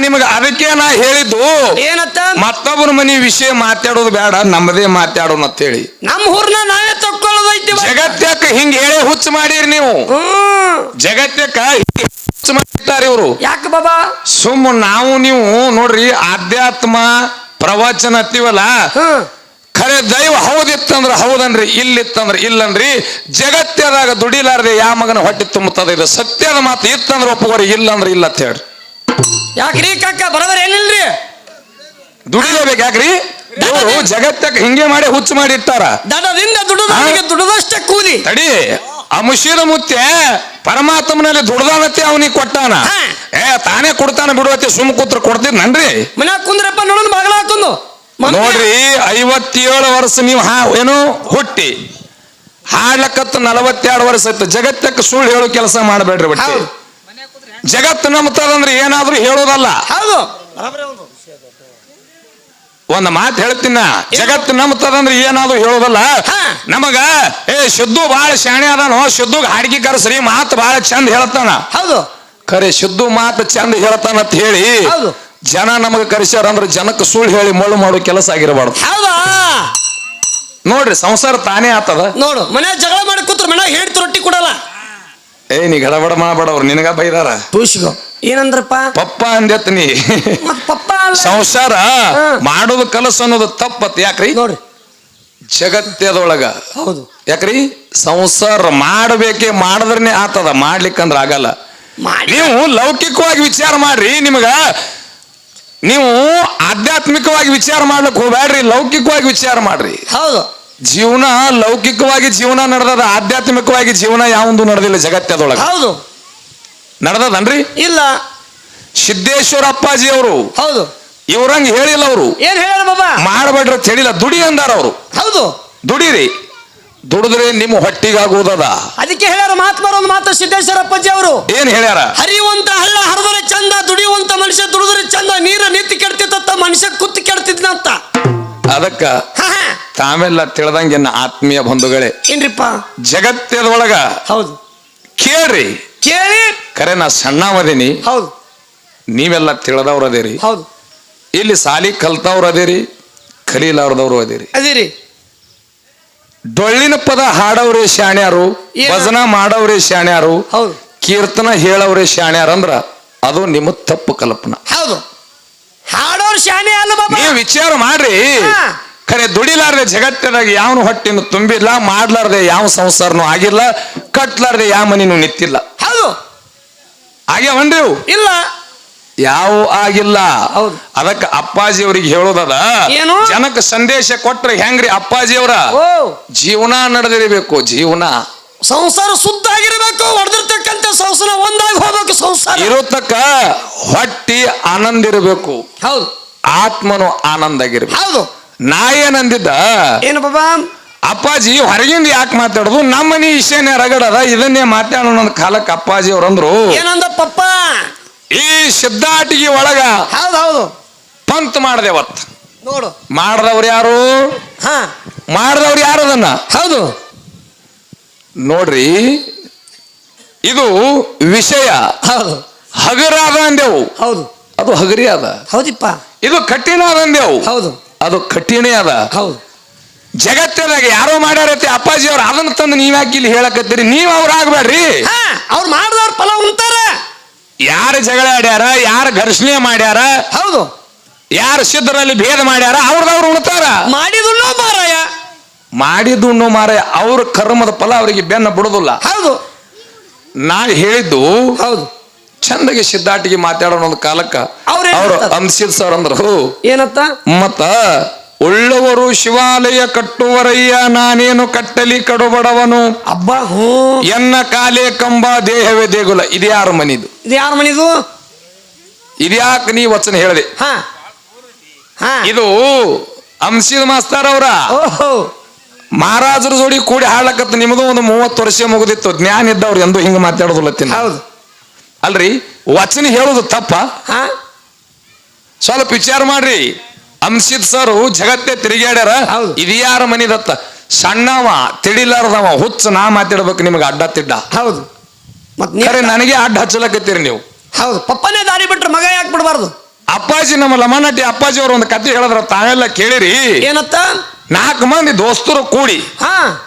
ನಿಮಗ ಅದಕ್ಕೆ ನಾ ಹೇಳಿದ್ದು ಏನತ್ತ? ಮತ್ತೊಬ್ಬರ ಮನೆ ವಿಷಯ ಮಾತಾಡೋದು ಬೇಡ ನಮ್ಮದೇ ಮಾತಾಡೋಣ ಅಂತ ಹೇಳಿ ನಮ್ಮ ಊರ್ನ ನಾವೇ ತಕ್ಕೊಳ್ಳೋದೈತಿ ಜಗತ್ತಕ್ಕ ಹಿಂಗ ಹೇಳಿ ಹುಚ್ಚ ಮಾಡಿರಿ ನೀವು. ಜಗತ್ತಕ್ಕ ಹುಚ್ಚು ಮಾಡಿರ್ತಾರೆ ಇವರು. ಯಾಕೆ ಬಾಬಾ? ಸುಮ್ಮ ನಾವು ನೀವು ನೋಡ್ರಿ ಆಧ್ಯಾತ್ಮ ಪ್ರವಚನ ಹತ್ತೀವಲ್ಲ ಹ್ಮ್ ಖರೆ ದೈವ ಹೌದಿತ್ತಂದ್ರ ಹೌದನ್ರಿ ಇಲ್ಲಿತ್ತಂದ್ರ ಇಲ್ಲನ್ರಿ. ಜಗತ್ತದಾಗ ದುಡಿಲಾರ್ದೆ ಯಾವ ಮಗನ ಹೊಟ್ಟೆ ತುಂಬುತ್ತದೆ? ಇದು ಸತ್ಯದ ಮಾತು ಇತ್ತಂದ್ರ ಒಪ್ಪಗೋರಿ ಇಲ್ಲ ಇಲ್ಲ ಅಂತ ಹೇಳ್ರಿ. ಯಾಕ್ರಿ ಕಕ್ಕ ಬರಬರ ಏನಿಲ್ರಿ? ದುಡಿಲೇಬೇಕು ಯಾಕ್ರಿ? ಇವರು ಜಗತ್ತಕ್ಕೆ ಹಿಂಗೆ ಮಾಡಿ ಹುಚ್ಚು ಮಾಡಿ ಇಟ್ಟಾರ ದಡದಿಂದ ದುಡಿದವನಿಗೆ ದುಡಿದಷ್ಟ ಕೂಲಿ. ತಡಿ ಆ ಮುಷೀರ ಮುತ್ತೆ ಪರಮಾತ್ಮನಲ್ಲಿ ದುಡ್ದಾನತ್ತೆ ಅವನಿಗೆ ಕೊಟ್ಟಾನ. ಏ ತಾನೇ ಕೊಡ್ತಾನ ಬಿಡುವತ್ತೆ ಸುಮ್ ಕೂತ್ರ ಕೊಡ್ತೀನನ್ರಿ ಮನ್ಯಾಗ ಕುಂದ್ರಪ್ಪ ನೋಡೋಣ ಬಾಗಲ ಹಾಕೊಂಡು. ನೋಡ್ರಿ ಐವತ್ತೇಳು ವರ್ಷ ನೀವು ಹಾ ಏನು ಹುಟ್ಟಿ. ಹಾಡ್ಲಕ್ಕತ್ತ ನಲವತ್ತೆರಡು ವರ್ಷ ಇತ್ತು ಜಗತ್ತಕ್ಕೆ ಸುಳ್ಳು ಹೇಳೋ ಕೆಲಸ ಮಾಡಬೇಡ್ರಿ ಬಟ್ಟಿ ಜಗತ್ತು ನಂಬುತ್ತಾರಂದ್ರೆ ಏನಾದ್ರೂ ಹೇಳೋದಲ್ಲ. ಹೌದು. ಒಂದ್ ಮಾತು ಹೇಳ್ತೀನ ಜಗತ್ತು ನಂಬ್ತದಂದ್ರೆ ಏನಾದ್ರು ಹೇಳೋದಲ್ಲ. ನಮಗ ಏ ಶುದ್ಧು ಬಾಳ ಶಾಣೆ ಅದಾನೋ ಶುದ್ಧಗ್ ಹಾಡಿಗೆ ಕರ್ಸ್ರಿ ಮಾತು ಬಾಳ ಚಂದ ಹೇಳ್ತಾನ. ಹೌದು. ಖರೆ ಶುದ್ಧ ಮಾತು ಚಂದ ಹೇಳ್ತಾನ ಅಂತ ಹೇಳಿ. ಜನ ನಮಗ ಕರೆಸ್ಯಾರ ಅಂದ್ರೆ ಜನಕ್ಕೆ ಸುಳ್ಳು ಹೇಳಿ ಮಳ್ಳು ಮಾಡೋ ಕೆಲಸ ಆಗಿರಬಾರ್ದು. ಹೌದಾ? ನೋಡ್ರಿ ಸಂಸಾರ ತಾನೇ ಆತದ. ನೋಡು ಮನೆ ಜಗಳ ಮಾಡಿ ಕೂತ್ರ ಮನೆ ಹೇಳ್ತು ರೊಟ್ಟಿ ಕೊಡಲ್ಲ. ಏ ನೀ ಗಡಬಡ ಮಾಡಬೇಡ ಅವ್ರು ನಿನಗ ಬೈದಾರ? ಟೂಸ್ಗೋ ಏನಂದ್ರಪ್ಪ? ಪಪ್ಪ ಅಂದೆತ್ ನೀ. ಮತ್ ಪಪ್ಪ ಅಲ್ಲ. ಸಂಸಾರ ಮಾಡೋದು ಕಲಸ ಅನ್ನೋದು ತಪ್ಪತ್ ಯಾಕ್ರಿ? ನೋಡ್ರಿ. ಜಗತ್ತದೊಳಗ. ಹೌದು. ಯಾಕ್ರಿ? ಸಂಸಾರ ಮಾಡಬೇಕೇ ಮಾಡಿದ್ರನೆ ಆತದ ಮಾಡ್ಲಿಕ್ಕಂದ್ರ ಆಗಲ್ಲ. ಮಾಡಿ ನೀವು ಲೌಕಿಕವಾಗಿ ವಿಚಾರ ಮಾಡ್ರಿ ನಿಮಗ ನೀವು ಆಧ್ಯಾತ್ಮಿಕವಾಗಿ ವಿಚಾರ ಮಾಡ್ಲಿಕ್ಕೆ ಹೋಗ್ಬೇಡ್ರಿ ಲೌಕಿಕವಾಗಿ ವಿಚಾರ ಮಾಡ್ರಿ. ಹೌದು. ಜೀವನ ಲೌಕಿಕವಾಗಿ ಜೀವನ ನಡೆದದ ಆಧ್ಯಾತ್ಮಿಕವಾಗಿ ಜೀವನ ಯಾವೊಂದು ನಡೆದಿಲ್ಲ ಜಗತ್ತದೊಳಗ. ಹೌದು. ನಡೆದದನ್ರಿ? ಇಲ್ಲ. ಸಿದ್ದೇಶ್ವರ ಅಪ್ಪಾಜಿ ಅವರು. ಹೌದು. ಇವ್ರಂಗ್ ಹೇಳಿಲ್ಲ ಅವರು. ಏನ್ ಹೇಳ ಬಾಬಾ ಮಾಡಬೇಡ್ರಿ ಅಂತ ಹೇಳಿಲ್ಲ. ದುಡಿ ಅಂದಾರ ಅವರು. ಹೌದು. ದುಡಿರಿ. ದುಡಿದ್ರೆ ನಿಮ್ಮ ಹೊಟ್ಟಿಗಾಗುವುದದ. ಅದಕ್ಕೆ ಹೇಳ್ಯಾರ ಮಹಾತ್ಮರ ಒಂದು ಮಾತು ಸಿದ್ದೇಶ್ವರ ಅಪ್ಪಾಜಿ ಅವರು. ಏನ್ ಹೇಳ್ಯಾರ? ಹರಿಯುವಂತ ಹಳ್ಳ ಹರಿದ್ರೆ ಚಂದ ದುಡಿಯುವಂತ ಮನುಷ್ಯ ದುಡಿದ್ರೆ ಚಂದ ನೀರ ನಿಂತು ಕೆಡ್ತಿತ್ತ ಮನುಷ್ಯ ಕುತ್ತು ಕೆಡ್ತಿದ್ನಂತ. ಅದಕ್ಕ. ತಾವೆಲ್ಲ ತಿಳ್ದಂಗೆ ಆತ್ಮೀಯ ಬಂಧುಗಳೇ ಏನ್ರಿಪ್ಪ? ಜಗತ್ತದೊಳಗ ಹೌದು. ಕೇಳ್ರಿ. ಕೇಳಿ. ಕರೆ ನಾ ಸಣ್ಣವದೀನಿ. ಹೌದು. ನೀವೆಲ್ಲ ತಿಳಿದವ್ರು ಅದೇರಿ. ಹೌದು. ಇಲ್ಲಿ ಸಾಲಿ ಕಲ್ತವ್ರು ಅದೇರಿ ಕಲೀಲಾರ್ದವ್ರು ಅದೇರಿ. ಅದೇರಿ. ಡೊಳ್ಳಿನ ಪದ ಹಾಡವ್ರೆ ಶಾಣ್ಯಾರು ಏನ? ಭಜನ ಮಾಡವ್ರೆ ಶಾಣ್ಯಾರು ಹೌದು. ಕೀರ್ತನ ಹೇಳವ್ರೆ ಶಾಣ್ಯಾರ ಅಂದ್ರ ಅದು ನಿಮ್ಮ ತಪ್ಪು ಕಲ್ಪನಾ. ಹೌದು. ಹಾಡೋರ್ ಶಾಣೆ ಅಲ್ಲ ಬಾಬಾ. ನೀವು ವಿಚಾರ ಮಾಡ್ರಿ. ಹಾ. ಖರೆ ದುಡಿಲಾರ್ದೆ ಜಗತ್ತಿನಾಗ ಯಾವನು ಹೊಟ್ಟಿನೂ ತುಂಬಿಲ್ಲ ಮಾಡ್ಲಾರ್ದೆ ಯಾವ ಸಂಸಾರನು ಆಗಿಲ್ಲ ಕಟ್ಲಾರ್ದೆ ಯಾವ ಮನಿನೂ ನಿಂತಿಲ್ಲ. ಹೌದು. ಆಗ್ಯಾವನ್ರಿ? ಇಲ್ಲ. ಯಾವ ಆಗಿಲ್ಲ. ಹೌದು. ಅದಕ್ಕೆ ಅಪ್ಪಾಜಿ ಅವ್ರಿಗೆ ಹೇಳೋದದ ಏನು? ಜನಕ್ಕೆ ಸಂದೇಶ ಕೊಟ್ರೆ ಹೆಂಗ್ರಿ ಅಪ್ಪಾಜಿ ಅವರ ಜೀವನ ನಡೆದಿರಬೇಕು ಜೀವನ. ಸಂಸಾರ ಶುದ್ಧ ಆಗಿರ್ಬೇಕು ಹೊಡೆದಿರ್ತಕ್ಕಂಥ ಸಂಸಾರ ಒಂದಾಗಿ ಹೋಗ್ಬೇಕು ಸಂಸಾರ. ಇರೋತಕ್ಕ ಹೊಟ್ಟಿ ಆನಂದ ಇರಬೇಕು. ಹೌದು. ಆತ್ಮನು ಆನಂದ ಆಗಿರ್ಬೇಕು. ಹೌದು. ನಾ ಏನಂದಿದ್ದ ಏನು ಬಾಬಾ? ಅಪ್ಪಾಜಿ ಹೊರಗಿಂದ ಯಾಕೆ ಮಾತಾಡುದು? ನಮ್ಮ ಮನಿ ಇಷ್ಟೇನೆ ರಗಡದ ಇದನ್ನೇ ಮಾತಾಡೋಣ ಒಂದ್ ಕಾಲಕ್ಕೆ ಅಪ್ಪಾಜಿ ಅವ್ರಂದ್ರು. ಏನಂದ ಪಪ್ಪ? ಈ ಸಿದ್ಧಾಟಿಗೆ ಒಳಗ ಹೌದು ಹೌದು. ಪಂತ್ ಮಾಡ್ದೇವತ್ ನೋಡು. ಮಾಡ್ದವ್ರು ಯಾರು? ಹಾ. ಮಾಡ್ದವ್ರು ಯಾರು ಅದನ್ನ? ಹೌದು. ನೋಡ್ರಿ ಇದು ವಿಷಯ. ಹೌದು. ಹಗರ ಅದ ಅಂದೆವು. ಹೌದು. ಅದು ಹಗರಿ ಅದ. ಹೌದಿಪ್ಪ. ಇದು ಕಠಿಣ ಅದಂದೆವು ಅಂದೆವು. ಹೌದು. ಅದು ಕಠಿಣೇ ಅದ. ಹೌದು. ಜಗತ್ತಿನಾಗ ಯಾರೋ ಮಾಡ್ಯಾರತಿ ಅಪ್ಪಾಜಿ ಅವ್ರು ಅದನ್ನ ತಂದು ನೀವ್ಯಾಕೆ ಇಲ್ಲಿ ಹೇಳಕತ್ತೀರಿ? ನೀವ್ ಅವ್ರ ಆಗ್ಬೇಡ್ರಿ ಹಾ ಅವ್ರು ಮಾಡಿದವ್ರ ಫಲ ಉಂಟಾರ ಯಾರು ಜಗಳ ಆಡ್ಯಾರ ಯಾರು ಘರ್ಷಣೆ ಮಾಡ್ಯಾರ ಹೌದು. ಯಾರು ಸಿದ್ಧರಲ್ಲಿ ಭೇದ ಮಾಡ್ಯಾರ ಅವ್ರದವ್ರು ಉಣ್ತಾರ. ಮಾಡಿದ್ರು ಮಾರಾಯ. ಮಾಡಿದ್ದು ಮಾರಾಯ ಅವ್ರ ಕರ್ಮದ ಫಲ ಅವರಿಗೆ ಬೆನ್ನ ಬಿಡುದಿಲ್ಲ. ಹೌದು. ನಾ ಹೇಳಿದ್ದು ಹೌದು. ಚಂದಗೆ ಸಿದ್ಧಾಟಿಗೆ ಮಾತಾಡೋಣ ಒಂದು ಕಾಲಕ್ಕ. ಅವ್ರ? ಅಂದಿಸಿದ್ ಸರ್ ಅಂದ್ರು. ಏನತ್ತ ಮತ್ತ ಉಳ್ಳವರು ಶಿವಾಲಯ ಕಟ್ಟುವರಯ್ಯ ನಾನೇನು ಕಟ್ಟಲಿ ಕಡುಬಡವನು? ಅಬ್ಬಾ ಹೋ. ಎನ್ನ ಕಾಲೇ ಕಂಬ ದೇಹವೇ ದೇಗುಲ. ಇದು ಯಾರು ಮನಿದು? ಇದು ಯಾರು ಮನಿದು? ಇದ್ಯಾಕೆ ನೀ ವಚನ ಹೇಳಿದೆ? ಇದು ಅಂಶಿದ ಮಾಸ್ತಾರ ಅವ್ರ. ಮಹಾರಾಜರ ಜೋಡಿ ಕೂಡಿ ಹಾಡ್ಲಕತ್ತ ನಿಮ್ದು ಒಂದು ಮೂವತ್ತು ವರ್ಷ ಮುಗಿದಿತ್ತು. ಜ್ಞಾನ ಇದ್ದವ್ರು ಎಂದು ಹಿಂಗ ಮಾತಾಡೋದಿಲ್ಲ ಹೌದು. ಅಲ್ರಿ ವಚನ ಹೇಳೋದು ತಪ್ಪ? ಹಾ? ಸ್ವಲ್ಪ ವಿಚಾರ ಮಾಡ್ರಿ. ಅಂಶಿದ್ ಸರ್ ಜಗತ್ತೇ ತಿರುಗಾಡ್ಯಾರ. ಇದ್ಯಾರ ಮನಿದತ್ತ? ಸಣ್ಣವ ತಿಳಿಲಾರ್ದವ ಹುಚ್ಚ ನಾ ಮಾತಾಡ್ಬೇಕು ನಿಮ್ಗೆ ಅಡ್ಡ ತಿಡ್ಡ. ಹೌದು. ಮತ್ತೆ ನನಗೆ ಅಡ್ಡ ಹಚ್ಚಲಕತ್ತೀರಿ ನೀವು. ಹೌದು. ಪಪ್ಪನೇ ದಾರಿ ಬಿಟ್ರೆ ಮಗ ಯಾಕೆ ಬಿಡಬಾರ್ದು? ಅಪ್ಪಾಜಿ ನಮ್ಮ ಲಮಾನಟ್ಟಿ ಅಪ್ಪಾಜಿ ಅವರು ಒಂದು ಕತೆ ಹೇಳಿದ್ರ ತಾವೆಲ್ಲ ಕೇಳಿರಿ. ಏನತ್ತ? ನಾಲ್ಕು ಮಂದಿ ದೋಸ್ತರು ಕೂಡಿ. ಹಾ.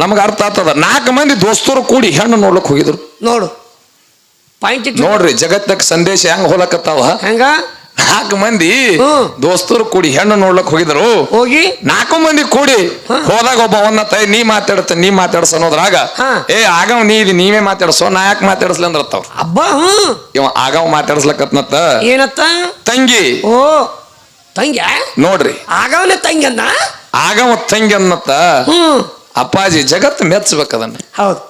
ನಮ್ಗೆ ಅರ್ಥ ಆಗ್ತದ. ನಾಲ್ಕು ಮಂದಿ ದೋಸ್ತರು ಕೂಡಿ ಹೆಣ್ಣು ನೋಡ್ಲಕ್ ಹೋಗಿದ್ರು. ನೋಡು. ಪಾಯಿಂಟ್ ನೋಡ್ರಿ ಜಗತ್ತಕ್ಕೆ ಸಂದೇಶ ಹೆಂಗ್ ಹೋಲಕತ್ತಾವ? ಹೆಂಗ? ನಾಲ್ಕು ಮಂದಿ. ದೋಸ್ತರು ಕೂಡಿ ಹೆಣ್ಣು ನೋಡ್ಲಕ್ ಹೋಗಿದ್ರು. ಹೋಗಿ? ನಾಲ್ಕು ಮಂದಿ ಕೂಡಿ. ಹೋದಾಗ ಒಬ್ಬ ಅವನ್ನ ತೈ ನೀ ಮಾತಾಡ್ತ ನೀ ಮಾತಾಡ್ಸ ಅನ್ನೋದ್ರಾಗ. ಏ ಆಗವ್ ನೀ ಇದು ನೀವೇ ಮಾತಾಡ್ಸೋ ನಾ ಯಾಕೆ ಮಾತಾಡ್ಸ್ಲಿ ಅಂದ್ರತ್ತವ್ರ ಅಬ್ಬ ಇವ ಆಗವ್ ಮಾತಾಡ್ಸ್ಲಕತ್ನತ್ತ? ಏನತ್ತ? ತಂಗಿ. ಓ ತಂಗಿ ನೋಡ್ರಿ. ಆಗವನೇ ತಂಗಿ ಅನ್ನ ಆಗವ ತಂಗಿ ಅನ್ನತ್ತ? ಅಪ್ಪಾಜಿ ಜಗತ್ತು ಮೆಚ್ಚಬೇಕದನ್ನ ಹೌದು.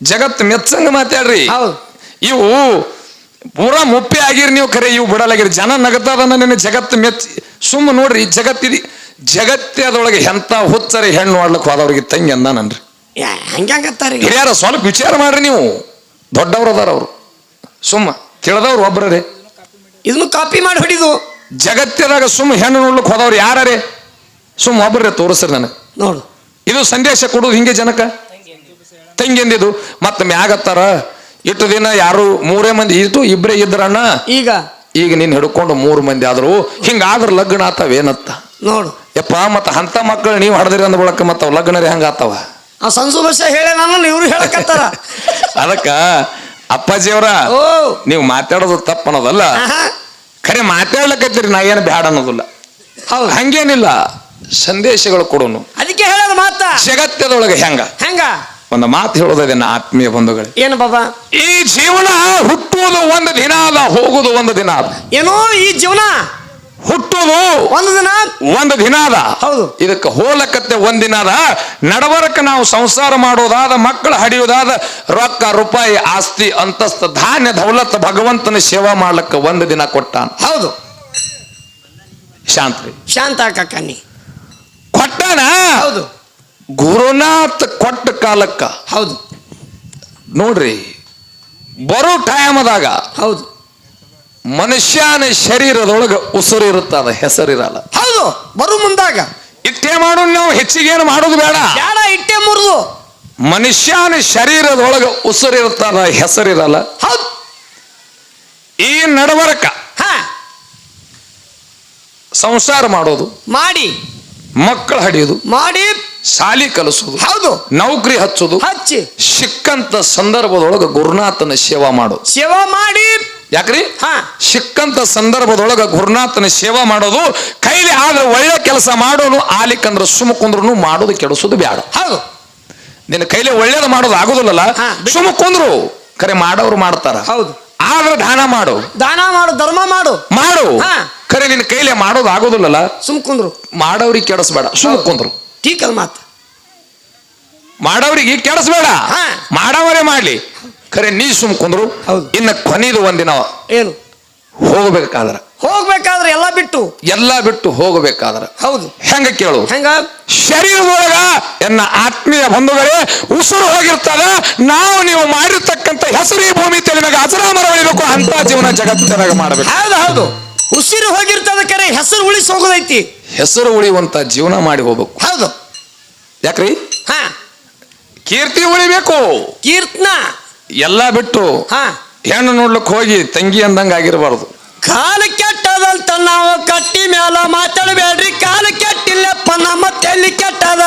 ಜಗತ್ತು ಮೆಚ್ಚಂಗ ಮಾತಾಡ್ರಿ. ಹೌದು. ಇವು ಪೂರ ಮುಪ್ಪಿ ಆಗಿರಿ ನೀವು ಕರೆ ಇವು ಬಿಡಲಾಗಿರಿ. ಜನ ನಗತಾರನ್ನ ನಿನ್ನ ಜಗತ್ತು ಮೆಚ್ಚಿ ಸುಮ್ಮ ನೋಡ್ರಿ ಜಗತ್ತಿದಿ ಜಗತ್ತದೊಳಗೆ ಎಂತ ಹುಚ್ಚರಿ ಹೆಣ್ಣು ಮಾಡ್ಲಿಕ್ಕೆ ಹೋದವ್ರಿಗೆ ತಂಗಿ ಅಂದ ನನ್ರಿ ಹಿರಿಯರ ಸ್ವಲ್ಪ ವಿಚಾರ ಮಾಡ್ರಿ ನೀವು. ದೊಡ್ಡವ್ರು ಅದಾರ ಅವರು. ಸುಮ್ಮ ತಿಳಿದವ್ರು ಒಬ್ಬರೇ ಇದನ್ನು ಕಾಪಿ ಮಾಡಿ ಹೊಡಿದು. ಜಗತ್ತದಾಗ ಸುಮ್ಮ ಹೆಣ್ಣು ನೋಡ್ಲಿಕ್ಕೆ ಹೋದವ್ರು ಯಾರೇ ಸುಮ್ಮ ಒಬ್ಬರೇ ತೋರಿಸ್ರಿ ನನಗೆ. ನೋಡು. ಇದು ಸಂದೇಶ ಕೊಡೋದು ಹಿಂಗೆ ಜನಕ ತಂಗಿಂದಿದು ಮತ್ತೆ ಮ್ಯಾಗತ್ತಾರ ಇಟ್ಟು ದಿನ ಯಾರು ಮೂರೇ ಮಂದಿ ಇತ್ತು ಇಬ್ರೇ ಇದ್ರಣ್ಣ? ಈಗ? ಈಗ ನೀನ್ ಹಿಡ್ಕೊಂಡು ಮೂರು ಮಂದಿ ಆದ್ರು ಹಿಂಗಾದ್ರ ಲಗ್ನ ಆತಾವೇನತ್ತ ನೋಡು. ಯಪ್ಪ ಮತ್ತ ಹಂತ ಮಕ್ಕಳು ನೀವು ಹಡ್ದಿರಿ ಅಂದ ಬಳಕ ಮತ್ತ ಲಗ್ನರಿ ಹಂಗ ಆತಾವ? ಆ ಸಂಸು ಭಾಷೆ ಹೇಳಿ ನಾನು ಇವ್ರು ಹೇಳಕತ್ತಾರ ಅದಕ್ಕ ಅಪ್ಪಾಜಿಯವರ ನೀವು ಮಾತಾಡೋದು ತಪ್ಪ ಅನ್ನೋದಲ್ಲ? ಆಹಾ. ಖರೆ ಮಾತಾಡ್ಲಕತ್ತೀರಿ ನಾ ಏನು ಬ್ಯಾಡ ಅನ್ನೋದಿಲ್ಲ. ಹಂಗೇನಿಲ್ಲ ಸಂದೇಶಗಳು ಕೊಡೋನು. ಅದಕ್ಕೆ ಹೇಳೋದು ಮಾತಾ? ಜಗತ್ತದೊಳಗೆ ಹೆಂಗ? ಹೆಂಗ? ಒಂದು ಮಾತು ಹೇಳೋದನ್ನ ಆತ್ಮೀಯ ಬಂಧುಗಳೇ. ಏನು ಬಾಬಾ? ಈ ಜೀವನ ಹುಟ್ಟುವುದು ಒಂದು ದಿನ ಅದ ಹೋಗುದು ಒಂದು ದಿನ ಅದ ಏನೋ ಈ ಜೀವನ? ಹುಟ್ಟುವುದು ಒಂದು ದಿನ? ಒಂದು ದಿನ ಅದ ಹೌದು. ಇದಕ್ಕೆ ಹೋಲಕತ್ತೆ ಒಂದಿನ ಅದ ನಡವರಕ ನಾವು ಸಂಸಾರ ಮಾಡೋದಾದ ಮಕ್ಕಳು ಹಡಿಯೋದಾದ ರೊಕ್ಕ ರೂಪಾಯಿ ಆಸ್ತಿ ಅಂತಸ್ತ ಧಾನ್ಯ ದೌಲತ್ ಭಗವಂತನ ಸೇವಾ ಮಾಡ್ಲಕ್ಕ ಒಂದು ದಿನ ಕೊಟ್ಟಾನ. ಹೌದು. ಶಾಂತ್ರಿ. ಶಾಂತ ಕಕ್ಕನಿ ಕೊಟ್ಟಾನ? ಹೌದು. ಗುರುನಾಥ್ ಕೊಟ್ಟ ಕಾಲಕ್ಕ. ಹೌದು. ನೋಡ್ರಿ ಬರೋ ಟೈಮದಾಗ ಹೌದು. ಮನುಷ್ಯನ ಶರೀರದೊಳಗೆ ಉಸಿರು ಇರುತ್ತದ ಹೆಸರಿರಲ್ಲ. ಹೌದು ಬರು ಮುಂದಾಗ. ಇಟ್ಟೆ ಮಾಡು ನಾವು ಹೆಚ್ಚಿಗೆ ಏನು ಮಾಡೋದು ಬೇಡ. ಬೇಡ ಇಟ್ಟೆ ಮುರಿದು. ಮನುಷ್ಯನ ಶರೀರದೊಳಗ ಅದ ಹೆಸರಿರಲ್ಲ. ಹೌದು. ಈ ನಡವರಕ ಹಾ. ಸಂಸಾರ ಮಾಡೋದು ಮಾಡಿ. ಮಕ್ಕಳು ಹಡಿಯೋದು ಮಾಡಿ ಶಾಲಿ ಕಲಿಸೋದು ಹೌದು. ನೌಕರಿ ಹಚ್ಚೋದು ಹಚ್ಚಿ. ಸಿಕ್ಕಂತ ಸಂದರ್ಭದೊಳಗ ಗುರುನಾಥನ ಸೇವಾ ಮಾಡೋದು ಸೇವಾ ಮಾಡಿ. ಯಾಕ್ರಿ? ಹಾ. ಸಿಕ್ಕಂತ ಸಂದರ್ಭದೊಳಗ ಗುರುನಾಥನ ಸೇವಾ ಮಾಡೋದು ಕೈಲಿ ಆದ್ರೆ ಒಳ್ಳೆ ಕೆಲಸ ಮಾಡೋನು ಆಲಿಕಂದ್ರ ಸುಮ್ಮ ಕುಂದ್ರು ಮಾಡೋದು ಕೆಡಿಸೋದು ಬೇಡ ಹೌದು. ನಿನ್ನ ಕೈಲಿ ಒಳ್ಳೇದು ಮಾಡೋದು ಆಗುದಿಲ್ಲಲ್ಲ ಹಾ. ಸುಮ್ಮ ಕುಂದ್ರು. ಕರೆ ಮಾಡೋರು ಮಾಡ್ತಾರ. ಹೌದು. ಆದ್ರೆ ದಾನ ಮಾಡು. ದಾನ ಮಾಡು ಧರ್ಮ ಮಾಡು. ಮಾಡು. ಹಾ. ಖರೆ ನಿನ್ನ ಕೈಲಿ ಮಾಡೋದು ಆಗೋದಿಲ್ಲಲ್ಲ ಸುಮ್ ಕುಂದ್ರು. ಮಾಡೋರಿಗೆ ಕೆಡಿಸ್ಬೇಡ ಸುಮ್ಮ ಕುಂದ್ರು. ಟೀಕ್ ಅದ್ ಮಾತು ಮಾಡೋರಿಗೆ ಕೆಡಿಸ್ಬೇಡ. ಮಾಡವರೇ ಮಾಡ್ಲಿ. ಖರೆ ನೀ ಸುಮ್ ಕುಂದ್ರು. ಹೌದು. ಇನ್ನ ಕೊನೆದು ಒಂದಿನ ಏನು? ಹೋಗ್ಬೇಕಾದ್ರ. ಹೋಗ್ಬೇಕಾದ್ರೆ ಎಲ್ಲ ಬಿಟ್ಟು. ಎಲ್ಲ ಬಿಟ್ಟು ಹೋಗಬೇಕಾದ್ರ. ಹೌದು. ಹೆಂಗ ಕೇಳು? ಹೆಂಗ? ಶರೀರದೊಳಗ ಎನ್ನ ಆತ್ಮೀಯ ಬಂಧುಗಳೇ ಉಸಿರು ಹೋಗಿರ್ತದ. ನಾವು ನೀವು ಮಾಡಿರ್ತಕ್ಕಂಥ ಹೆಸರು ಭೂಮಿ ತೆಲಿನಾಗ ಅಜರಾಮರ ಉಳಿಬೇಕು ಅಂತ ಜೀವನ ಜಗತ್ತಿನಾಗ ಮಾಡಬೇಕು. ಹೌದು ಹೌದು. ಉಸಿರು ಹೋಗಿರ್ತದ ಕರೆ ಹೆಸರು ಉಳಿಸಿ ಹೋಗೋದೈತಿ ಹೆಸರು ಉಳಿಯುವಂತ ಜೀವನ ಮಾಡಿ ಹೋಗ್ಬೇಕು. ಹೌದು. ಯಾಕ್ರಿ? ಹಾ. ಕೀರ್ತಿ ಉಳಿಬೇಕು. ಕೀರ್ತನ. ಎಲ್ಲ ಬಿಟ್ಟು ಹಾ. ಹೆಣ್ಣು ನೋಡ್ಲಿಕ್ಕೆ ಹೋಗಿ ತಂಗಿ ಅಂದಂಗ ಆಗಿರಬಾರ್ದು. ಕಾಲ ಕೆಟ್ಟದಂತ ನಾವು ಕಟ್ಟಿ ಮೇಲ ಮಾತಾಡಬೇಡ್ರಿ. ಕಾಲ ಕೆಟ್ಟಿಲ್ಲಪ್ಪ ನಮ್ಮ ತಲೆ ಕೆಟ್ಟದ.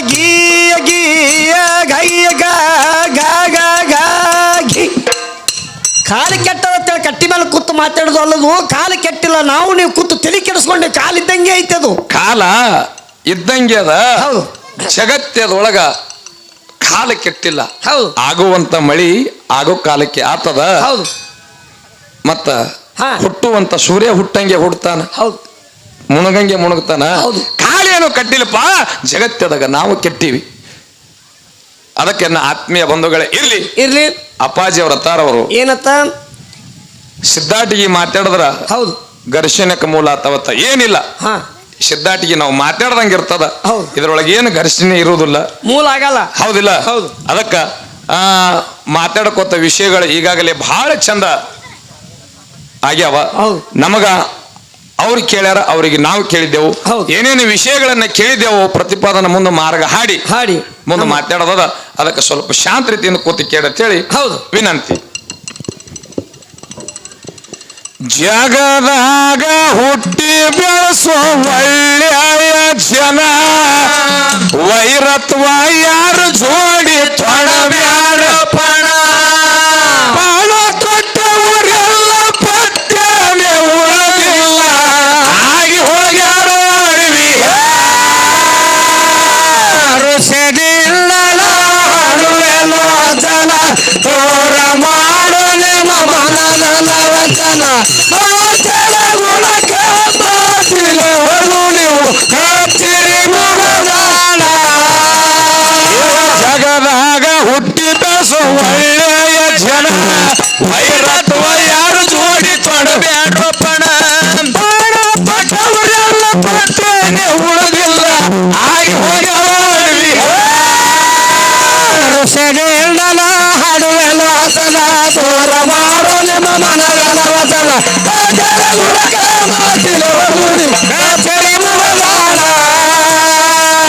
ಗೀಯ ಗೀಯ ಗೈಯ ಗ ಗ ಗ ಗ ಗಿ. ಕಾಲ ಕೆಟ್ಟದ ಕಟ್ಟಿ ಮೇಲೆ ಕೂತು ಮಾತಾಡೋದು ಅಲ್ಲದು. ಕಾಲು ಕೆಟ್ಟಿಲ್ಲ ನಾವು ನೀವು ಕೂತು ತಲೆ ಕೆಡಿಸ್ಕೊಂಡು ಕಾಲಿದ್ದಂಗೆ ಐತೆ ಅದು. ಕಾಲ ಇದ್ದಂಗೆ ಅದ. ಹೌದು. ಜಗತ್ತದೊಳಗ ಕಾಲ ಕೆಟ್ಟಿಲ್ಲ. ಹೌದು. ಆಗುವಂತ ಮಳಿ ಆಗೋ ಕಾಲಕ್ಕೆ ಆತದ. ಹೌದು. ಮತ್ತ ಹಾ. ಹುಟ್ಟುವಂತ ಸೂರ್ಯ ಹುಟ್ಟಂಗೆ ಹುಡ್ತಾನ. ಹೌದು. ಮುಣಗಂಗೆ ಮುಣಗ್ತಾನ. ಹೌದು. ಕಾಲೇನು ಕಟ್ಟಿಲ್ಲಪ್ಪ. ಜಗತ್ತದಾಗ ನಾವು ಕೆಟ್ಟಿವಿ. ಅದಕ್ಕೆ ನನ್ನ ಆತ್ಮೀಯ ಬಂಧುಗಳೇ ಇರ್ಲಿ. ಇರ್ಲಿ. ಅಪ್ಪಾಜಿ ಅವರ ತಾರವರು ಏನತ್ತ? ಸಿದ್ಧಾಟಿಗೆ ಮಾತಾಡಿದ್ರ. ಹೌದು. ಘರ್ಷಣೆಕ ಮೂಲ ಅಥವಾ ಏನಿಲ್ಲ. ಹಾ. ಸಿದ್ಧಾಟಿಗೆ ನಾವು ಮಾತಾಡ್ದಂಗೆ ಇರ್ತದ. ಹೌದು. ಇದ್ರೊಳಗೆ ಏನು ಘರ್ಷಣೆ ಇರುವುದಿಲ್ಲ. ಮೂಲ ಆಗಲ್ಲ. ಹೌದಿಲ್ಲ. ಹೌದು. ಅದಕ್ಕ ಆ ಮಾತಾಡ್ಕೋತ ವಿಷಯಗಳು ಈಗಾಗಲೇ ಬಹಳ ಚಂದ ಆಗ್ಯಾವ. ಹೌದು. ನಮಗ ಅವ್ರು ಕೇಳ್ಯಾರ ಅವರಿಗೆ ನಾವು ಕೇಳಿದ್ದೆವು. ಹೌದು. ಏನೇನು ವಿಷಯಗಳನ್ನ ಕೇಳಿದ್ದೆವು ಪ್ರತಿಪಾದನ ಮುಂದೆ ಮಾರ್ಗ ಹಾಡಿ. ಹಾಡಿ. ಮುಂದೆ ಮಾತಾಡೋದದ. ಅದಕ್ಕೆ ಸ್ವಲ್ಪ ಶಾಂತ ರೀತಿಯಿಂದ ಕೂತಿ ಕೇಳಂತೇಳಿ ಹೌದು. ವಿನಂತಿ. ಜಗದಾಗ ಹುಟ್ಟಿ ಬೆಳೆಸೋ ಒಳ್ಳೆಯ ಜನ. ವೈರತ್ವ ಯಾರು ಜೋಡಿ ತೊಡಬ್ಯಾಡ. ಋಷಿಗಳಿಂದಲ ಹಾಡುವೆಲ್ಲ ಹಸನ ದೂರ ಮಾರೋ ನಿಮ್ಮ ಮನಗಳ ಮುಗದಾನ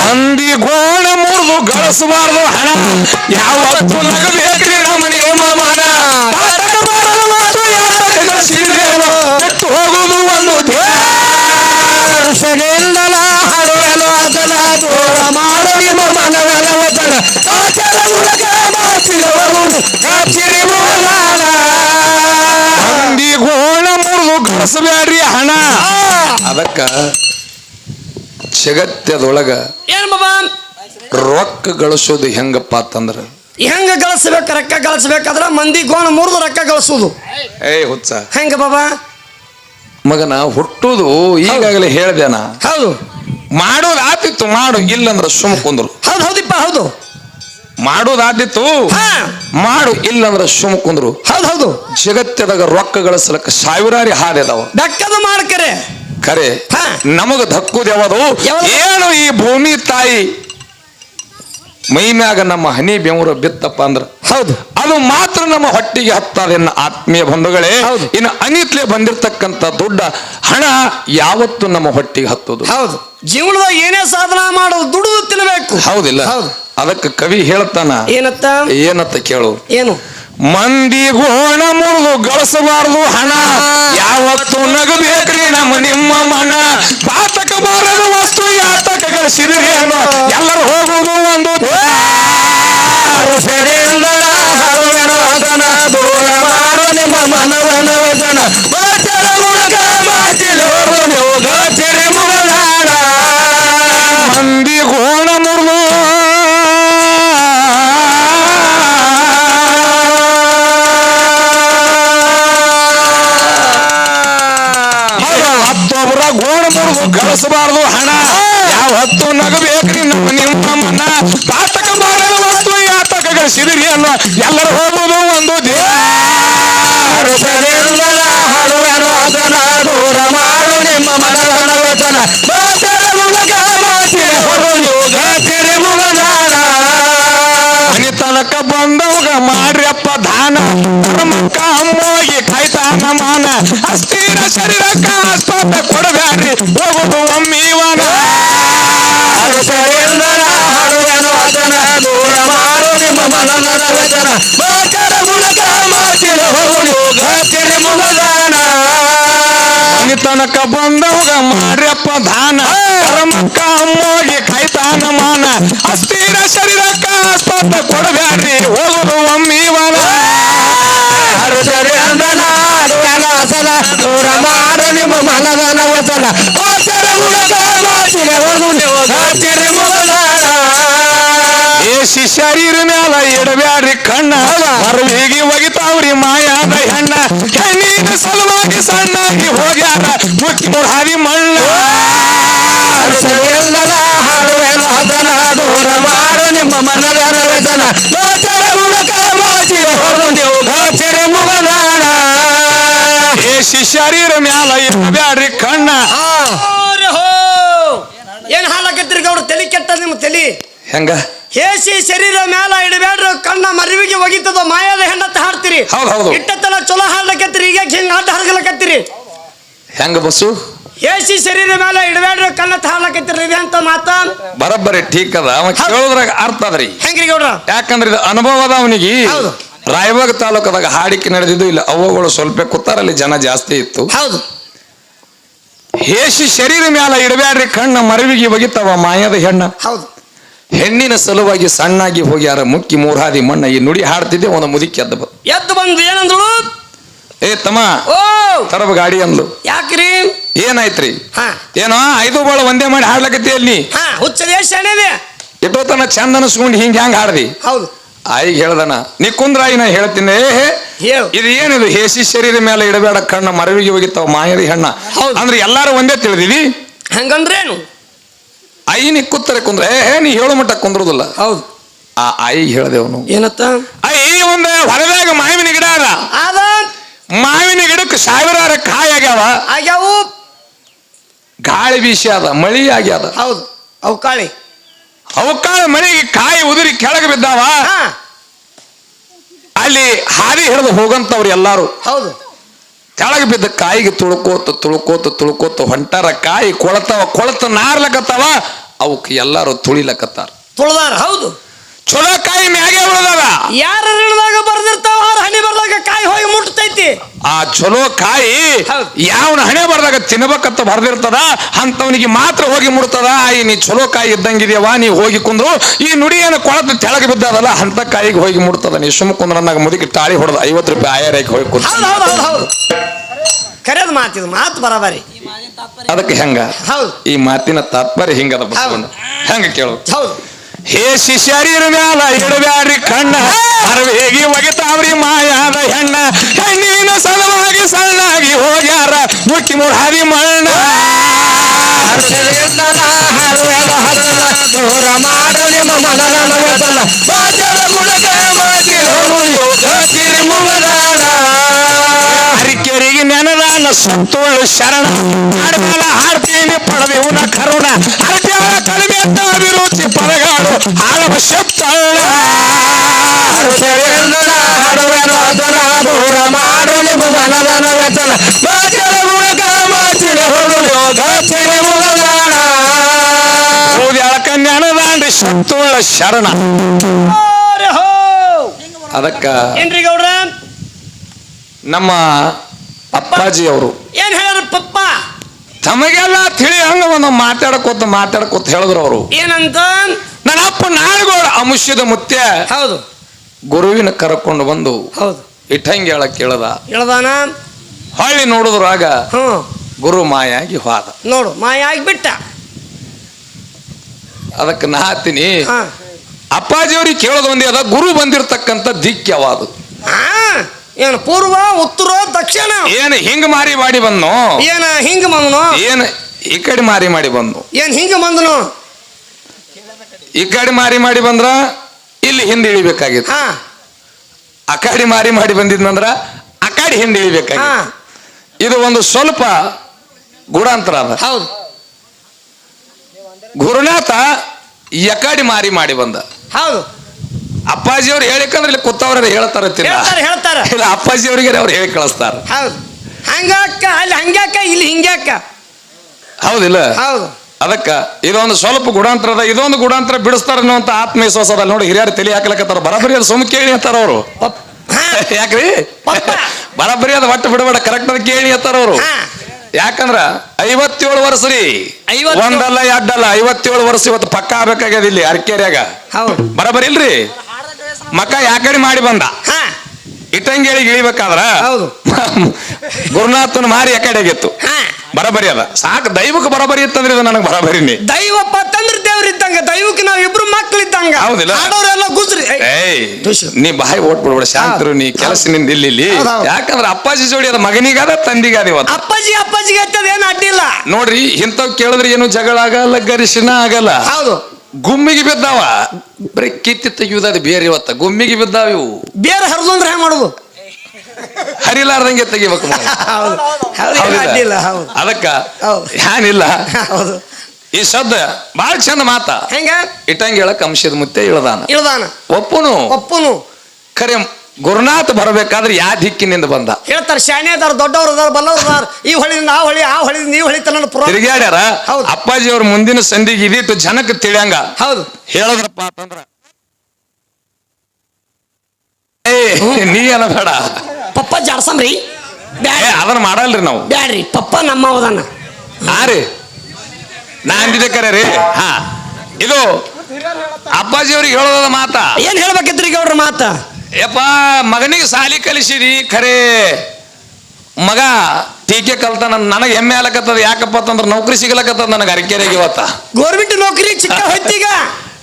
ಅಂದಿ ಗೋಣ ಮುರಿದು ಗಳಿಸಬಾರ್ದು ಹಣ. ಯಾವತ್ತು ನಗಬೇಕ್ರಿ ಅದಕ್ಕ ಜಗತ್ತದೊಳಗ ಏನ್ ಬಾಬಾ? ರೊಕ್ಕ ಗಳಿಸೋದು ಹೆಂಗಪ್ಪ ಅಂತಂದ್ರ? ಹೆಂಗ ಗಳಿಸ್ಬೇಕು? ರೊಕ್ಕ ಗಳಿಸ್ಬೇಕಾದ್ರ ಮಂದಿ ಗೋಣ ಮುರಿದು ರೊಕ್ಕ ಗಳಿಸೋದು. ಏ ಹುಚ್ಚ. ಹೆಂಗ ಬಾಬಾ? ಮಗನ ಹುಟ್ಟುದು ಈಗಾಗಲೇ ಹೇಳ್ದೇನ? ಹೌದು. ಮಾಡೋದಾತಿತ್ತು ಮಾಡು ಇಲ್ಲಂದ್ರ ಸುಮ್ ಕುಂದ್ರು. ಹೌದು ಹೌದಿಪ್ಪ ಹೌದು. ಮಾಡೋದಾತಿತ್ತು ಹಾ. ಮಾಡು ಇಲ್ಲಂದ್ರ ಸುಮ್ ಕುಂದ್ರು. ಹೌದು ಹೌದು. ಜಗತ್ತದಾಗ ರೊಕ್ಕ ಗಳಿಸಲಕ್ಕ ಸಾವಿರಾರಿ ಹಾದಿ ಅದಾವ ಬೆಕ್ಕದ ಮಾಡ್ಕರೆ. ಖರೆ. ನಮಗ ಯಾವುದು? ಏನು ಈ ಭೂಮಿ ತಾಯಿ? ಮೈ ಮ್ಯಾಗ ನಮ್ಮ ಹನಿ ಬೆವರು ಬಿತ್ತಪ್ಪ ಅಂದ್ರ. ಹೌದು. ಅದು ಮಾತ್ರ ನಮ್ಮ ಹೊಟ್ಟಿಗೆ ಹತ್ತದನ್ನ ಆತ್ಮೀಯ ಬಂಧುಗಳೇ. ಇನ್ನು ಅನಿತ್ಲೆ ಬಂದಿರತಕ್ಕಂತ ದೊಡ್ಡ ಹಣ ಯಾವತ್ತು ನಮ್ಮ ಹೊಟ್ಟಿಗೆ ಹತ್ತೋದು? ಹೌದು. ಜೀವನದಾಗ ಏನೇ ಸಾಧನ ಮಾಡೋದು ದುಡಿದು ತಿನ್ನಬೇಕು ಹೌದಿಲ್ಲ. ಹೌದು. ಅದಕ್ಕೆ ಕವಿ ಹೇಳ್ತಾನ ಏನತ್ತ? ಏನತ್ತ ಕೇಳು. ಏನು? ಮಂದಿ ಗೋಣ ಮುರಿದು ಗಳಿಸಬಾರದು ಹಣ. ಯಾವತ್ತು ನಗಬೇಕ್ರಿ ನಮ್ಮ ನಿಮ್ಮ ಮನ. ಪಾತಕ ಬಾರದ ವಸ್ತು ಯಾತಕ ಗಳಿಸಿದ್ರಿ ಎಲ್ಲರೂ ಹೋಗುವುದು ಒಂದು ದೂರ ಮಾಡು ನಿಮ್ಮ ಮನವನ ಹೊರಲು ಕೊಡಬ್ಯಾಡ್ರಿ ಹೋಗುದು ಮನಿ ತನಕ ಬಂದವಾಗ ಮಾಡ್ರಪ್ಪ ದಾನ. ಧರ್ಮಕ್ಕ ಅಮ್ಮೋಗಿ ಕೈತಾನ ಮಾನ. ಅಸ್ಥಿರ ಶರೀರಕ್ಕ ಆಸ್ಪತ್ರೆ ಕೊಡಬ್ಯಾಡ್ರಿ ಹೋಗುದು ಒಮ್ಮೀವನ ದೂರ ಮಾಡು ನಿಮ್ಮ ಮನದ ವಚನ ಆಚರ. ಏಸಿ ಶರೀರ ಮ್ಯಾಲ, ಇಡಬ್ಯಾಡ್ರಿ ಕಣ್ಣ. ಹೀಗಿ ಒಗಿತಾವ್ರಿ ಮಾಯಾದ ಹೆಣ್ಣ. ಹೆಣ್ಣಿನ ಸಲುವಾಗಿ ಸಣ್ಣಾಗಿ ಹೋಗ್ಯಾರ. ಮುಚ್ಚಿ ಹಾದಿ ಮಣ್ಣ. ಸರಿಯಲ್ಲದ ಹಾಡುವೆನು ಅದನ ದೂರ ಮಾಡು ನಿಮ್ಮ ಮನದ ಶರೀರ ಮ್ಯಾಲ ಬ್ಯಾಡ್ರಿ ಕಣ್ಣ? ಏನ್ ಹಾಲಾಕತ್ರಿ ಗೌಡ ತಲಿ ಕೆಟ್ಟ ನಿಮ್ಮ ತಲಿ? ಹೆಂಗ? ಹೇಸಿ ಶರೀರ ಮ್ಯಾಲ ಇಡಬೇಡ್ರಿ ಕಣ್ಣ ಮರಿವಿಗೆ ಒಗಿತದ ಮಾಯಾದ ಹೆಣ್ಣತ್ತ ಹಾಡ್ತೀರಿ? ಹೌದ್ ಹೌದು. ಇಟ್ಟತನ ಚಲೋ ಹಾಡ್ಲಕತ್ತೀರಿ ಈಗ ಹಿಂಗ ಅಡ್ಡ ಹಾಡ್ಲಕತ್ತಿರಿ ಹೆಂಗ ಬಸ್ಸು? ಏಸಿ ಶರೀರ ಮೇಲೆ ಇಡಬೇಡ್ರಿ ಕಣ್ಣ ತಾಳಕತ್ತಿರಿ ಇದೆ ಅಂತ ಮಾತ? ಬರಬ್ಬರಿ ಠೀಕ್ ಅದ. ಅವ ಕೇಳೋದ್ರಾಗ ಅರ್ಥ ಅದ್ರಿ. ಹೆಂಗ್ರಿ ಗೌಡ್ರ? ಯಾಕಂದ್ರೆ ಇದು ಅನುಭವ ಅದ ಅವನಿಗೆ. ಹೌದು. ರಾಯಬಾಗ ತಾಲೂಕದಾಗ ಹಾಡಿಕೆ ನಡೆದಿದ್ದು ಇಲ್ಲಿ ಅವ್ವಗಳು ಸ್ವಲ್ಪ ಕೂತಾರಲ್ಲಿ ಜನ ಜಾಸ್ತಿ ಇತ್ತು. ಹೌದು. ಹೇಸಿ ಶರೀರ ಮ್ಯಾಲ ಇಡಬ್ಯಾಡ್ರಿ ಕಣ್ಣ ಮರವಿಗೆ ಒಗಿತವ ಮಾಯದ ಹೆಣ್ಣ. ಹೌದು. ಹೆಣ್ಣಿನ ಸಲುವಾಗಿ ಸಣ್ಣಾಗಿ ಹೋಗ್ಯಾರ ಮುಕ್ಕಿ ಮೂರ್ಹಾದಿ ಮಣ್ಣ ಈ ನುಡಿ ಹಾಡ್ತಿದ್ದೆ ಒಂದು ಮುದುಕಿ ಎದ್ದು ಬಂದು. ಎದ್ದು ಬಂದು ಏನಂದಳು? ಏ ತಮ್ಮ ಓ! ತರಬ ಗಾಡಿ ಅಂದ್ಲು. ಯಾಕ್ರಿ? ಏನಾಯ್ತ್ರಿ? ಹಾ. ಏನೋ ಐದು ಬಾಳ ಒಂದೇ ಮಾಡಿ ಹಾಡ್ಲಕತ್ತಿ ಅಲ್ಲಿ? ಹಾ ಹುಚ್ಚದೇ ಶಾಣೆದೆ ಇಟ್ಟೋತನ ಚಂದ ಅನಿಸ್ಕೊಂಡು ಹಿಂಗ್ ಹ್ಯಾಂಗ ಹಾಡ್ರಿ ಹೌದು. ಆಯಿಗೆ ಹೇಳ್ದನ. ನೀ ಕುಂದ್ರಾಯಿನ ನಾ ಹೇಳ್ತೀನಿ. ಏ ಹೇ ಹೇಳು. ಇದು ಏನಿದು? ಹೇಸಿ ಶರೀರ ಮೇಲೆ ಇಡಬೇಡ ಕಣ್ಣ ಮರವಿಗೆ ಹೋಗಿತ್ತಾವ ಮಾಯರಿ ಹಣ್ಣ. ಹೌದು. ಅಂದ್ರೆ ಎಲ್ಲಾರು ಒಂದೇ ತಿಳಿದಿವಿ ಹಂಗಂದ್ರೇನು? ಐ ನೀ ಕೂತ್ತಾರೆ ಕುಂದ್ರೆ. ಏ ಹೇ, ನೀ ಹೇಳು ಮಟ್ಟ ಕುಂದ್ರದಲ್ಲ. ಹೌದು. ಆ ಆಯಿಗೆ ಹೇಳ್ದೇವನು. ಏನತ್ತ? ಐ ಒಂದು ಹೊರದಾಗ ಮಾವಿನ ಗಿಡ ಅದ. ಆದ ಮಾವಿನ ಗಿಡಕ್ಕೆ ಸಾವಿರಾರ ಕಾಯಿ ಆಗ್ಯಾವ. ಆಗ್ಯಾವು. ಗಾಳಿ ಬೀಸಿ ಅದ ಮಳಿ ಆಗ್ಯಾದ. ಹೌದು. ಅವು ಕಾಳಿ. ಅವಕಾಳ ಮನೆಗೆ ಕಾಯಿ ಉದುರಿ ಕೆಳಗೆ ಬಿದ್ದಾವ? ಅಲ್ಲಿ ಹಾದಿ ಹಿಡಿದು ಹೋಗಂತವ್ರು ಎಲ್ಲಾರು. ಹೌದು. ಕೆಳಗೆ ಬಿದ್ದ ಕಾಯಿಗೆ ತುಳ್ಕೋತ ತುಳ್ಕೋತ ತುಳ್ಕೋತ ಹೊಂಟಾರ ಕಾಯಿ ಕೊಳತಾವ ಕೊಳತ ನಾರ್ಲಕತ್ತವ ಅವಕ್ಕೆ ಎಲ್ಲಾರು ತುಳಿಲಕತ್ತಾರ. ತುಳ್ದಾರ ಹೌದು. ಚಲೋ ಕಾಯಿ ಮ್ಯಾಗೆ ಉಳ್ದಾವ ಯಾರ ಇಳಿದಾಗ ಬರ್ದಿರ್ತಾವ ಅವ್ರ ಹನಿ ಬರ್ದಾಗ ಕಾಯಿ ಹೋಗಿ ಮುಟ್ತೈತಿ. ಆ ಚೊಲೋ ಕಾಯಿ. ಯಾವನ ಹಣೆ ಬರ್ದಾಗ ತಿನ್ಬೇಕಂತ ಬರ್ದಿರ್ತದ ಅಂತವನಿಗೆ ಮಾತ್ರ ಹೋಗಿ ಮುಡ್ತದ ಈ ನೀ ಚೊಲೋ ಕಾಯಿ ಇದ್ದಂಗಿದ್ಯವ ನೀ ಹೋಗಿ ಕುಂದ್ರು ಈ ನುಡಿ ಏನು ಕೊಳತ ತೆಳಗೆ ಬಿದ್ದದಲ್ಲ ಅಂತ ಕಾಯಿಗೆ ಹೋಗಿ ಮುಡ್ತದ ನೀ ಸುಮ್ಮ ಕುಂದ್ರ ನನಗೆ ಮುದುಕಿ ತಾಳಿ ಹೊಡೆದ ಐವತ್ತು ರೂಪಾಯಿ ಆಯಾರಕ್ಕೆ ಹೋಗಿ ಕುಂತ ಕರೆಯದು ಮಾತಿದು ಮಾತು ಬರಬರಿ. ಅದಕ್ಕೆ ಹೆಂಗ? ಹೌದು. ಈ ಮಾತಿನ ತಾತ್ಪರ್ಯ ಹಿಂಗದ ಹೆಂಗ ಕೇಳು? ಹೌದು. ಹೇ ಶಿಷ್ಯರಿರ ಮ್ಯಾಲ ಇಡಬ್ಯಾಡ್ರಿ ಕಣ್ಣ. ಅರವೇಗಿ ಒಗಿತಾವ್ರಿ ಮಾಯಾದ ಹೆಣ್ಣ. ಹೆಣ್ಣಿನ ಸಲವಾಗಿ ಸಣ್ಣಾಗಿ ಹೋಗ್ಯಾರ. ಮುಟ್ಟಿ ಮುರಾದಿ ಮಣ್ಣ. ದೂರ ಮಾಡು ನಿಮ್ಮ ನೆನದ ನೆನದಾನ ಶರಣ ಶರಣ. ಹಾಡ್ಮೇಲ ಹಾಡ್ತೀನಿ ಪಡೆದಿವುನ ಕರುಣ. ಹರಟ್ಯಾಳ ಕಡಿಮೆ ಅಂತ ಅಭಿರುಚಿ ಪದಗಾಡು. ಹಾಡುವ ಶಬ್ದ ನೆನದಾಂಡ್ರಿ ಸಂತೋಳ ಶರಣ. ಅದಕ್ಕ ಏನ್ರಿ ಗೌಡ್ರ? ನಮ್ಮ ಅಪ್ಪಾಜಿ ಅವರು. ಏನ್ ಹೇಳಾರ ಪಪ್ಪ? ತಮಗೆಲ್ಲ ತಿಳಿ ಹಂಗ ಒಂದು ಮಾತಾಡ್ಕೋತ ಮಾತಾಡ್ಕೋತ ಹೇಳಿದ್ರು ಅವರು. ಏನಂತ? ನನ್ನ ಅಪ್ಪ ನಾಳುಗೋಳ ಅಮುಷ್ಯದ ಮುತ್ಯ. ಹೌದು. ಗುರುವಿನ ಕರ್ಕೊಂಡು ಬಂದು ಹೌದು. ಇಟ್ಟಂಗೆ ಹೇಳಕ್ ಕೇಳದ. ಹೇಳ್ದಾನ? ಹೊಳ್ಳಿ ನೋಡಿದ್ರಾಗ ಹ್ಮ್ ಗುರು ಮಾಯಾಗಿ ಹೋದ. ನೋಡು ಮಾಯಾಗಿ ಬಿಟ್ಟ ಅದಕ್ಕೆ ನಾ ಹತ್ತೀನಿ. ಅಪ್ಪಾಜಿ ಅವ್ರಿಗೆ ಕೇಳೋದು ಒಂದೇ ಅದ ಗುರು ಬಂದಿರತಕ್ಕಂಥ ದಿಕ್ಕ್ಯವಾದು ಹಾ. ಏನು ಪೂರ್ವ ಉತ್ತರ ದಕ್ಷಿಣ? ಏನ್ ಹಿಂಗ್ ಮಾರಿ ಮಾಡಿ ಬಂದ್ನೋ? ಏನ ಹಿಂಗ ಬಂದನು? ಏನ್ ಈ ಕಡೆ ಮಾರಿ ಮಾಡಿ ಬಂದು ಏನ್ ಹಿಂಗ ಬಂದನು? ಈ ಕಡೆ ಮಾರಿ ಮಾಡಿ ಬಂದ್ರ ಇಲ್ಲಿ ಹಿಂದೆ ಇಳಿಬೇಕಾಗಿತ್ತು. ಹಾ. ಆ ಕಡೆ ಮಾರಿ ಮಾಡಿ ಬಂದಿದ್ನಂದ್ರ ಆ ಕಡೆ ಹಿಂದೆ ಹಾ. ಇಳಿಬೇಕಾಗಿತ್ತು ಇದು ಒಂದು ಸ್ವಲ್ಪ ಗುಡಾಂತರ ಅದ. ಹೌದು. ಗುರುನಾಥ ಎಕಾಡಿ ಮಾರಿ ಮಾಡಿ ಬಂದ. ಹೌದು. ಅಪ್ಪಾಜಿಯವ್ರು ಹೇಳಿಕಂದ್ರೆ ಇಲ್ಲಿ ಕೂತವ್ರ ಹೇಳ್ತಾರ ತಿನ್ನ ಹೇಳ್ತಾರ ಅಪ್ಪಾಜಿ ಅವ್ರಿಗೆ ಅವ್ರು ಹೇಳಿ ಕಳಿಸ್ತಾರ. ಹೌದು. ಹಂಗಾಕ ಅಲ್ಲಿ ಹಂಗ್ಯಾಕ ಇಲ್ಲಿ ಹಿಂಗ್ಯಾಕ? ಹೌದಿಲ್ಲ? ಹೌದು. ಅದಕ್ಕ ಇದೊಂದು ಸ್ವಲ್ಪ ಗುಡಾಂತರ ಅದ ಇದೊಂದು ಗುಡಾಂತರ ಬಿಡಿಸ್ತಾರ ಅನ್ನುವಂತ ಆತ್ಮವಿಶ್ವಾಸ ಅದ ನೋಡಿ ಹಿರಿಯರು ತಲೆ ಹಾಕ್ಲಕತ್ತಾರ. ಬರಬರಿ ಅದು ಸುಮ್ ಕೇಳಿ ಅಂತಾರ ಅವರು. ಯಾಕ್ರಿ. ಬರಬರಿ ಅದು ಒಟ್ಟು ಬಿಡಬೇಡ ಕರೆಕ್ಟ್ ಅದ ಕೇಳಿ ಅಂತಾರ ಅವರು. ಯಾಕಂದ್ರ ಐವತ್ತೇಳು ವರ್ಷ ರೀ. ಒಂದಲ್ಲ ಎರಡಲ್ಲ ಐವತ್ತೇಳು ವರ್ಷ ಇವತ್ತು ಪಕ್ಕ ಆಗ್ಬೇಕಾಗ್ಯದ ಇಲ್ಲಿ ಅರ್ಕೇರಿಯಾಗ. ಬರಬರಿ ಇಲ್ರಿ ಮಕ್ಕ ಯಾಕಡೆ ಮಾಡಿ ಬಂದ? ಹಾ. ಇಟ್ಟಂಗೇಳಿ ಇಳಿಬೇಕಾದ್ರ? ಹೌದು. ಗುರುನಾಥನ ಮಾರಿ ಯಾಕಡೆ ಗೆತ್ತು ಹಾ. ಬರಬರಿ ಅದ. ಸಾಕು ದೈವಕ್ಕೆ ಬರಬರಿ ಇತ್ತಂದ್ರೆ ಇದು ನನಗೆ ಬರಬರಿನಿ ದೈವಪ್ಪ ತಂದ್ರೆ ದೇವ್ರ ಇದ್ದಂಗ ದೈವಕ್ಕೆ ನಾವ್ ಇಬ್ರು ಮಕ್ಳಿದ್ದಂಗ ಹೌದಿಲ್ಲ? ಆಡೋರೆಲ್ಲ ಗುಜ್ರಿ. ಏಯ್, ನೀ ಬಾಯಿ ಓಟ್ ಬಿಡ್ಬೇಡ ಶಾಂತರು ನೀ ಕೆಲಸ ನಿಂದ ಇಲ್ಲಿ ಇಲ್ಲಿ. ಯಾಕಂದ್ರೆ ಅಪ್ಪಾಜಿ ಜೋಡಿ ಅದ ಮಗನಿಗಾದ ತಂದಿಗಾದ ಇವತ್ತು. ಅಪ್ಪಾಜಿ ಅಪ್ಪಾಜಿಗೆ ಹತ್ತದ ಏನು ಅಡ್ಡಿಲ್ಲ. ನೋಡ್ರಿ ಇಂಥವ್ ಕೇಳಿದ್ರೆ ಏನು ಜಗಳ ಆಗಲ್ಲ ಗರಿಶಿನ ಆಗಲ್ಲ. ಹೌದು. ಗುಮ್ಮಿಗೆ ಬಿದ್ದಾವ? ಬರೀ ಕಿತ್ತಿ ಅದು ಬೇರೆ ಇವತ್ತ. ಗುಮ್ಮಿಗೆ ಬಿದ್ದಾವ ಇವು. ಬೇರೆ ಹರಿದು ಅಂದ್ರೆ ಹೆಂಗ್ ಮಾಡುದು? ಹರಿಲಾರ್ದಂಗೆ ತೆಗಿಬೇಕು ಹೌದು. ಹೌದು ಏನ್ ಅಡ್ಡಿಲ್ಲ ಹೌದು. ಅದಕ್ಕ. ಏನಿಲ್ಲ ಹೌದು. ಈ ಶಬ್ದ ಬಾಳ ಚಂದ ಮಾತಾ. ಹೆಂಗ? ಇಟ್ಟಂಗೆ ಹೇಳಕ್ ಅಂಶದ ಮುತ್ತೆ ಇಳದಾನ. ಇಳದಾನ. ಒಪ್ಪುನು? ಒಪ್ಪುನು. ಖರೆ ಗುರುನಾಥ ಬರಬೇಕಾದ್ರೆ ಯಾವ ದಿಕ್ಕಿನಿಂದ ಬಂದ? ಹೇಳ್ತಾರೆ ಶಾಣೆ ಅದಾರ ದೊಡ್ಡವ್ರು ಅದಾರ ಬಲ್ಲವ್ರು ಅದಾರ. ಈ ಹೊಳಿ ಆ ಹೊಳಿ ಆ ಹೊಳಿ ನೀವು ಹೊಳಿ ತನ್ನ ಪುರ ತಿರುಗಾಡ್ಯಾರ ಹೌದು. ಅಪ್ಪಾಜಿ ಅವ್ರ ಮುಂದಿನ ಸಂಧಿಗೆ ಇದಿಟ್ಟು ಜನಕ್ಕೆ ತಿಳಿಯಂಗ. ಹೌದು. ಹೇಳದ್ರಪ್ಪ ಅಂತಂದ್ರ ಏ ನೀ ಏನ ಬೇಡ. ಪಪ್ಪ ಜಾಡ್ಸಮ್ರಿ ಬ್ಯಾಡ ಅದನ್ನ ಮಾಡಲ್ರಿ ನಾವು. ಬ್ಯಾಡ್ರಿ ಪಪ್ಪ ನಮ್ಮ ಅವದನ್ನ ಹಾ ರೀ. ನಾ ಅಂದಿದ್ದೆ ಕರೆ ರೀ. ಹಾ. ಇದು ಅಪ್ಪಾಜಿ ಅವ್ರಿಗೆ ಹೇಳೋದ ಮಾತಾ. ಏನ್ ಹೇಳ್ಬೇಕಿದ್ರಿ ಅವ್ರ ಮಾತ? ಯಪ್ಪ ಮಗನಿಗೆ ಸಾಲಿ ಕಲಿಸಿರಿ ಖರೆ. ಮಗ ಟೀಕೆ ಕಲ್ತಾನ ನನಗೆ ಹೆಮ್ಮೆ ಆಲಕತ್ತದ ಯಾಕಪ್ಪ ಅಂತಂದ್ರೆ ನೌಕರಿ ಸಿಗ್ಲಕತ್ತದ ನನಗೆ ಅರಕೆರೆಗೆ ಇವತ್ತ. ಗೋರ್ಮೆಂಟ್ ನೌಕರಿ ಚಿಕ್ಕ ಹೊತ್ತಿಗ.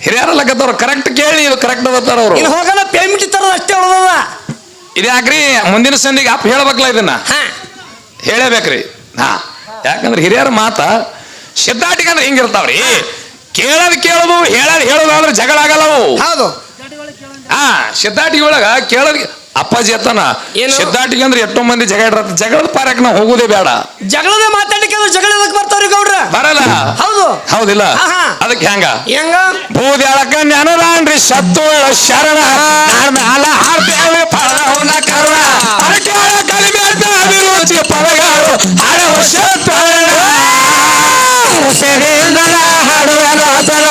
ಹಿರಿಯರಲ್ಲಕತ್ತವ್ರು ಕರೆಕ್ಟ್ ಕೇಳಿ ಇದು ಕರೆಕ್ಟ್ ಅದತ್ತಾರ ಅವರು. ಇನ್ನು ಹೋಗಲ್ಲ ಪೇಮೆಂಟ್ ತರದ ಅಷ್ಟೇ ಉಳ್ದದ. ಇದ್ಯಾಕ್ರಿ ಮುಂದಿನ ಸಂದಿಗೆ ಅಪ್ಪ ಹೇಳ್ಬೇಕಲ್ಲ ಇದನ್ನ. ಹಾ. ಹೇಳಬೇಕ್ರಿ. ಹಾ. ಯಾಕಂದ್ರೆ ಹಿರಿಯರ ಮಾತ ಸಿದ್ಧಾಟಿಗೆ ಅಂದ್ರೆ ಹಿಂಗಿರ್ತಾವ್ರಿ ಕೇಳೋದು ಕೇಳೋದು ಹೇಳೋದು ಹೇಳೋದು ಅಂದ್ರೆ ಜಗಳ ಆಗಲ್ಲ ಅವು. ಹೌದು. ಹಾ ಸಿದ್ದಾಟಿ ಒಳಗ ಕೇಳೋದ್ ಅಪ್ಪಾಜಿ ಅತ್ತಾನ ಏನು? ಸಿದ್ಧಾಟಿಗೆ ಅಂದ್ರೆ ಎಷ್ಟೋ ಮಂದಿ ಜಗಳ ಇಡ್ರ ಜಗಳದ ಪಾರಕ್ ನಾವು ಹೋಗುದೇ ಬೇಡ. ಜಗಳದ ಮಾತಾಡ್ಲಿಕ್ಕೆ ಅದು ಜಗಳ ಎದಕ್ ಬರ್ತಾವ್ರಿ ಗೌಡ್ರ? ಬರಲ್ಲ. ಹೌದು. ಹೌದಿಲ್ಲ? ಆಹಾ. ಅದಕ್ಕೆ ಹೆಂಗ? ಹೆಂಗ? ಬೂದ್ಯಾಳಕ ಜ್ಞಾನರಾನ್ರಿ ಸತ್ತು ಶರಣ ನಾನ್ ಮ್ಯಾಲ ಹಾಡ್ತೇವೆ ಫಲವನ್ನ ಕರ್ಣ ಅರಟ್ಯಾಳ ಕಲಿಬೇಡ ಅಭಿರುಚಿ ಪದಗಳು. ಹಳವ ಶತರಣ ಸೆರೆಯಿಂದಲ ಹಾಡುವೆನ ಅತನ